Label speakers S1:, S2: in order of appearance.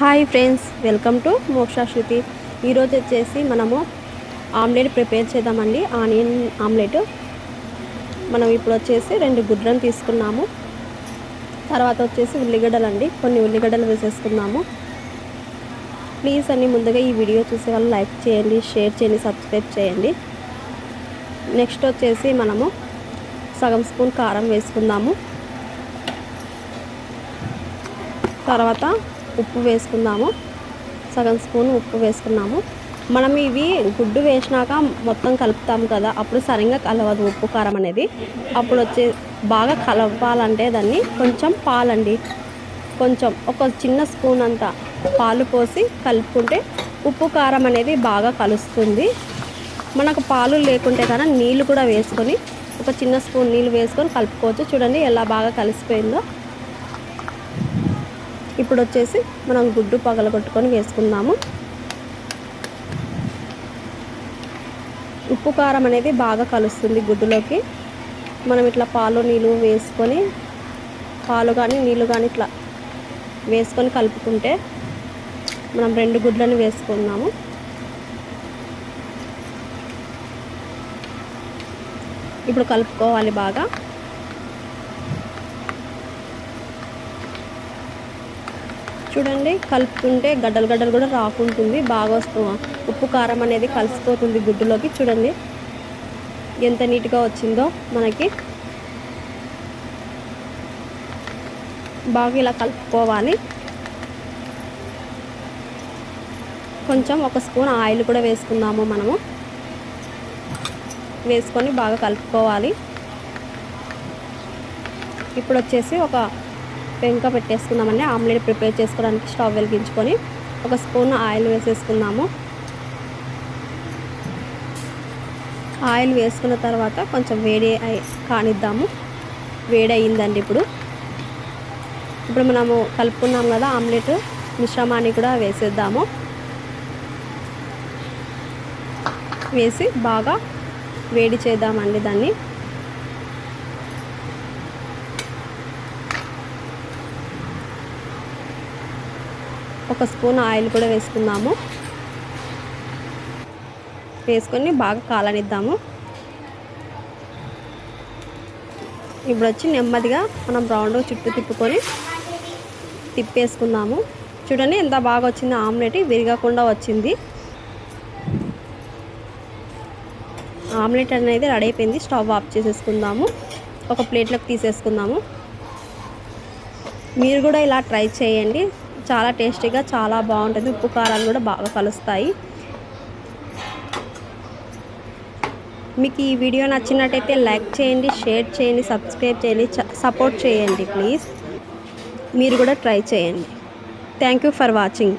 S1: Hi friends welcome to Mokshashruti Shruti. ఈరోజు వచ్చేసి మనము ఆమ్లెట్ ప్రిపేర్ చేద్దామండి. Onion omelette. మనం ఇప్పుడు వచ్చేసి రెండు గుడ్లను తీసుకున్నాము. తర్వాత వచ్చేసి ఉల్లిగడ్డలు అండి కొన్ని ఉల్లిగడ్డలు వేసేసుకున్నాము. ప్లీజ్ అన్నీ ముందుగా ఈ వీడియో చూసే వాళ్ళు లైక్ చేయండి షేర్ చేయండి సబ్స్క్రైబ్ చేయండి. నెక్స్ట్ వచ్చేసి మనము సగం స్పూన్ కారం వేసుకుందాము. తర్వాత ఉప్పు వేసుకుందాము. సగం స్పూన్ ఉప్పు వేసుకున్నాము. మనం ఇవి గుడ్డు వేసినాక మొత్తం కలుపుతాము కదా అప్పుడు సరిగ్గా కలవదు ఉప్పు కారం అనేది. అప్పుడు వచ్చే బాగా కలపాలంటే దాన్ని కొంచెం పాలండి. కొంచెం ఒక చిన్న స్పూన్ అంత పాలు పోసి కలుపుకుంటే ఉప్పు కారం అనేది బాగా కలుస్తుంది. మనకు పాలు లేకుంటే కన్నా నీళ్ళు కూడా వేసుకొని ఒక చిన్న స్పూన్ నీళ్ళు వేసుకొని కలుపుకోవచ్చు. చూడండి ఎలా బాగా కలిసిపోయిందో. ఇప్పుడు వచ్చేసి మనం గుడ్డు పగలగొట్టుకొని వేసుకుందాము. ఉప్పు కారం అనేది బాగా కలుస్తుంది గుడ్డులోకి. మనం ఇట్లా పాలు నీళ్ళు వేసుకొని పాలు కానీ నీళ్ళు కానీ ఇట్లా వేసుకొని కలుపుకుంటే మనం రెండు గుడ్లను వేసుకుందాము. ఇప్పుడు కలుపుకోవాలి బాగా. చూడండి కలుపుతుంటే గడ్డలు గడ్డలు కూడా రాకుంటుంది బాగా వస్తుంది ఉప్పు కారం అనేది కలిసిపోతుంది గుడ్డులోకి. చూడండి ఎంత నీట్గా వచ్చిందో మనకి. బాగా ఇలా కలుపుకోవాలి. కొంచెం ఒక స్పూన్ ఆయిల్ కూడా వేసుకుందాము మనము. వేసుకొని బాగా కలుపుకోవాలి. ఇప్పుడు వచ్చేసి ఒక పెంక పెట్టేసుకుందామండి. ఆమ్లెట్ ప్రిపేర్ చేసుకోవడానికి స్టవ్ వెలిగించుకొని ఒక స్పూన్ ఆయిల్ వేసేసుకుందాము. ఆయిల్ వేసుకున్న తర్వాత కొంచెం వేడి కానిద్దాము. వేడి అయ్యిందండి ఇప్పుడు. ఇప్పుడు మనము కలుపుకున్నాం కదా ఆమ్లెట్ మిశ్రమాన్ని కూడా వేసేద్దాము. వేసి బాగా వేడి చేద్దామండి దాన్ని. ఒక స్పూన్ ఆయిల్ కూడా వేసుకుందాము. వేసుకొని బాగా కాలనిద్దాము. ఇప్పుడు వచ్చి నెమ్మదిగా మనం బ్రౌన్ చుట్టూ తిప్పుకొని తిప్పేసుకుందాము. చూడండి ఎంత బాగా వచ్చింది ఆమ్లెట్. విరగకుండా వచ్చింది. ఆమ్లెట్ అనేది రెడీ అయిపోయింది. స్టవ్ ఆఫ్ చేసేసుకుందాము. ఒక ప్లేట్లోకి తీసేసుకుందాము. మీరు కూడా ఇలా ట్రై చేయండి. చాలా టేస్టీగా చాలా బాగుంటుంది. ఉప్పు కారాలు కూడా బాగా కలుస్తాయి. మీకు ఈ వీడియో నచ్చినట్టయితే లైక్ చేయండి షేర్ చేయండి సబ్స్క్రైబ్ చేయండి సపోర్ట్ చేయండి ప్లీజ్. మీరు కూడా ట్రై చేయండి. Thank you for watching.